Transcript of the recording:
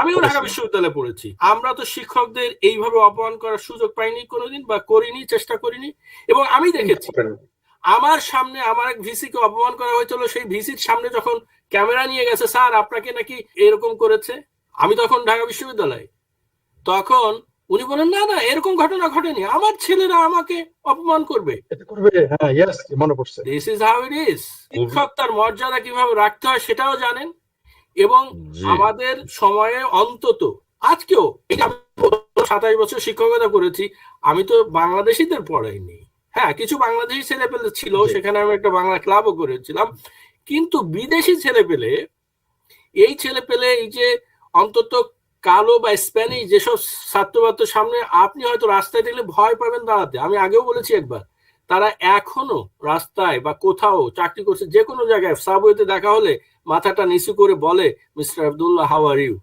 আমিও ঢাকা বিশ্ববিদ্যালয়ে পড়েছি। আমরা তো শিক্ষকদের এইভাবে অপমান করার সুযোগ পাইনি কোনোদিন বা করিনি চেষ্টা করিনি এবং আমি দেখেছি। আমার সামনে আমার এক ভিসিকে অপমান করা হয়েছিল সেই ভিসির সামনে যখন ক্যামেরা নিয়ে গেছে স্যার আপনাকে নাকি এরকম করেছে? আমি তখন ঢাকা বিশ্ববিদ্যালয়ে। তখন উনি বলেন না না এরকম ঘটনা ঘটেনি। আমার ছেলেরা আমাকে অপমান করবে। হ্যাঁ মনে this is how it is শিক্ষক তার মর্যাদা কীভাবে রাখতে হয় সেটাও জানেন। এবং আমাদের সময়ে অন্তত আজকেও সাতাশ বছর শিক্ষকতা করেছি আমি তো বাংলাদেশিদের পড়াইনি। হ্যাঁ কিছু বাংলাদেশি ছেলে পেলে ছিল সেখানে আমি একটা বাংলা ক্লাবও করেছিলাম। কিন্তু বিদেশি ছেলে পেলে এই ছেলে পেলে এই যে অন্তত কালো বা স্প্যানিশ যেসব ছাত্রবাত্র সামনে আপনি হয়তো রাস্তায় দেখলে ভয় পাবেন দাঁড়াতে। আমি আগেও বলেছি একবার তারা এখনও রাস্তায় বা কোথাও চাকরি করছে যে কোনো জায়গায় সাবওয়েতে দেখা হলে মাথাটা নিচু করে বলে মিস্টার আবদুল্লাহ হাওয়ার ইউ?